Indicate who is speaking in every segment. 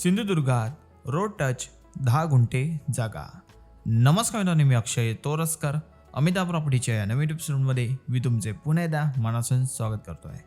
Speaker 1: सिंधुदुर्गात road touch दहा गुंठे जागा. नमस्कार मित्रांनो मी अक्षय तोरसकर. अमिता प्रॉपर्टीच्या या नवीन एपिसोडमध्ये मी तुमचे पुन्हा एकदा स्वागत करतो आहे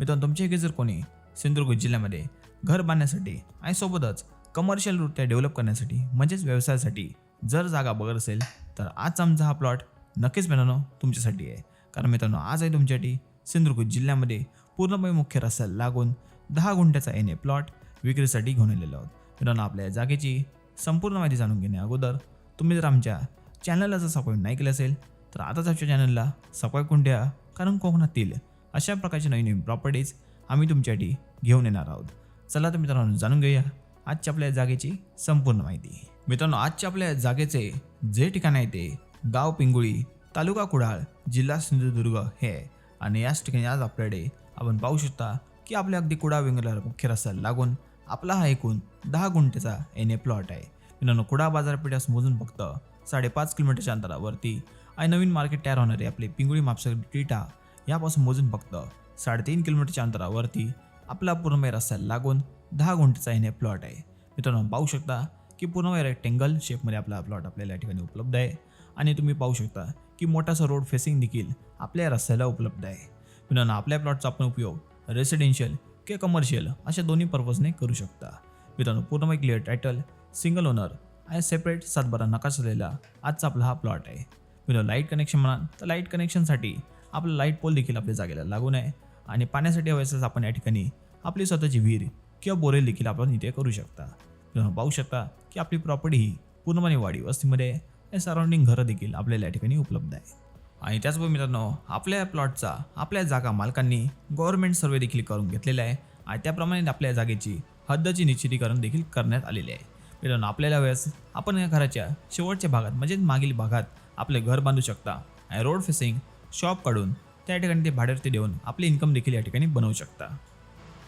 Speaker 1: मित्रांनो तुमच्या इथे जर कोणी सिंधुदुर्ग जिल्ह्यामध्ये घर बांधण्यासाठी आणि सोबतच कमर्शियल रुट्या डेव्हलप करण्यासाठी म्हणजेच व्यवसायासाठी जर जागा बघत असेल तर आज आमचा हा प्लॉट नक्कीच मित्रांनो तुमच्यासाठी आहे. कारण मित्रांनो आज आहे तुमच्यासाठी सिंधुदुर्ग जिल्ह्यामध्ये पूर्णपणे मुख्य रस्त्याला लागून दहा गुंठ्याचा एन ए प्लॉट विक्रीसाठी घेऊन आलेलो आहोत. मित्रांनो आपल्या जागेची संपूर्ण माहिती जाणून घेण्या अगोदर तुम्ही जर आमच्या चॅनलला जर सबस्क्राईब नाही केलं असेल तर आताच आमच्या चॅनलला सबस्क्राईब करून द्या कारण कोकणातील अशा प्रकारची नवीन नवीन प्रॉपर्टीज आम्ही तुमच्यासाठी घेऊन येणार आहोत. चला तर मित्रांनो जाणून घेऊया आजच्या आपल्या जागेची संपूर्ण माहिती. मित्रांनो आजच्या आपल्या जागेचे जे ठिकाण आहे ते गाव पिंगुळी तालुका कुडाळ जिल्हा सिंधुदुर्ग हे आहे. आणि याच ठिकाणी आज आपल्याकडे आपण पाहू शकता की आपल्या अगदी कुडा वेंगला मुख्य रस्त्याला लागून आपला हा एकूण दहा गुंठेचा एन ए प्लॉट आहे. मित्रांनो कुडा बाजारपेठास मोजून फक्त साडेपाच किलोमीटरच्या अंतरावरती आणि नवीन मार्केट तयार होणारे आपले पिंगुळी मापसर टिटा यापासून मोजून फक्त साडेतीन किलोमीटरच्या अंतरावरती आपला पूर्णमय रस्त्याला लागून दहा गुंठेचा एन ए प्लॉट आहे. मित्रांनो पाहू शकता की पूर्णमय रेक्टेंगल शेपमध्ये आपला प्लॉट आपल्याला या ठिकाणी उपलब्ध आहे. आणि तुम्ही पाहू शकता की मोठासा रोड फेसिंग देखील आपल्या रस्त्याला उपलब्ध आहे. मित्रांनो आपल्या प्लॉटचा आपण उपयोग रेसिडेन्शियल किंवा कमर्शियल अशा दोन्ही पर्पजने करू शकता. मित्रांनो पूर्णमय क्लिअर टायटल सिंगल ओनर आणि सेपरेट सातबारा नकाश असलेला आजचा आपला हा प्लॉट आहे. मित्रांनो लाइट कनेक्शन म्हणाल तर लाइट कनेक्शनसाठी आपला लाइट पोल देखील आपल्या जागेला लागून आहे आणि पाण्यासाठी हवे असल्यास आपण या ठिकाणी आपली स्वतःची विहीर किंवा बोरेल देखील आपण इथे करू शकता. मित्रांनो पाहू शकता की आपली प्रॉपर्टी ही पूर्णपणे वाढी वस्तीमध्ये आहे. आणि सराउंडिंग घरं देखील आपल्याला या ठिकाणी उपलब्ध आहे. आणि त्याचबरोबर मित्रांनो आपल्या प्लॉटचा आपल्या जागा मालकांनी गव्हर्नमेंट सर्वे देखील करून घेतलेला आहे आणि त्याप्रमाणे आपल्या जागेची हद्दची निश्चितीकरण देखील करण्यात आलेले आहे. मित्रांनो आपल्याला वेळेस आपण या घराच्या शेवटच्या भागात म्हणजेच मागील भागात आपले घर बांधू शकता आणि रोड फेसिंग शॉप काढून त्या ठिकाणी ते भाड्यावरती देऊन आपली इन्कम देखील या ठिकाणी बनवू शकता.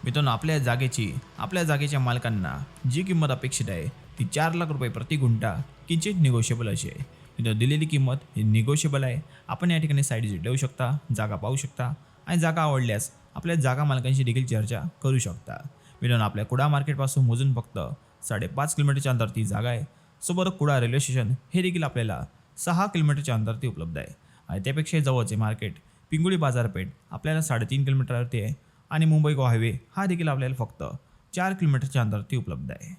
Speaker 1: मित्रांनो आपल्या जागेची आपल्या जागेच्या मालकांना जी किंमत अपेक्षित आहे ती चार लाख रुपये प्रति गुंठा किंचित निगोशिएबल अशी आहे. इथं दिलेली किंमत ही निगोशिएबल आहे. आपण या ठिकाणी साईड विजिट देऊ शकता जागा पाहू शकता आणि जागा आवडल्यास आपल्या जागा मालकांशी देखील चर्चा करू शकता. मित्रांनो आपल्या कुडा मार्केटपासून मोजून फक्त साडेपाच किलोमीटरच्या अंतर ती जागा आहे. सोबत कुडा रेल्वे स्टेशन हे देखील आपल्याला सहा किलोमीटरच्या अंतरती उपलब्ध आहे. आणि त्यापेक्षा जवळचे मार्केट पिंगुळी बाजारपेठ आपल्याला साडेतीन किलोमीटरवरती आहे. आणि मुंबई गोवा हायवे हा देखील आपल्याला फक्त चार किलोमीटरच्या अंतरती उपलब्ध आहे.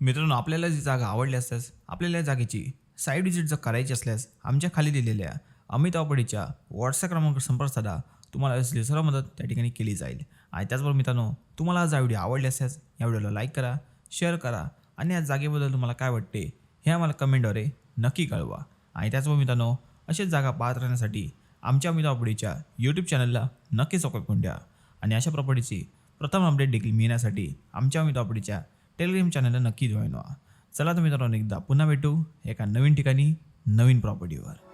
Speaker 1: मित्रांनो आपल्याला जी जागा आवडली असल्यास आपल्याला या जागेची साईड विजिट जर करायची असल्यास आमच्या खाली दिलेल्या अमित आवपडीच्या व्हॉट्सअप क्रमांक संपर्क साधा. तुम्हाला असलेली सर्व मदत त्या ठिकाणी केली जाईल. आणि त्याचबरोबर मित्रांनो तुम्हाला आज हा व्हिडिओ आवडली असल्यास या व्हिडिओला लाईक करा शेअर करा आणि या जागेबद्दल तुम्हाला काय वाटते हे आम्हाला कमेंटद्वारे नक्की कळवा. आणि त्याचबरोबर मित्रांनो अशीच जागा पाहत राहण्यासाठी आमच्या अमित आवपडीच्या यूट्यूब चॅनलला नक्की सबस्क्राईब करून द्या आणि अशा प्रॉपर्टीची प्रथम अपडेट देखील मिळण्यासाठी आमच्या अमित आवपडीच्या टेलिग्राम चॅनलला नक्की जॉईन व्हा. चला तर मित्रांनो एकदा पुन्हा भेटू एका नवीन ठिकाणी नवीन प्रॉपर्टीवर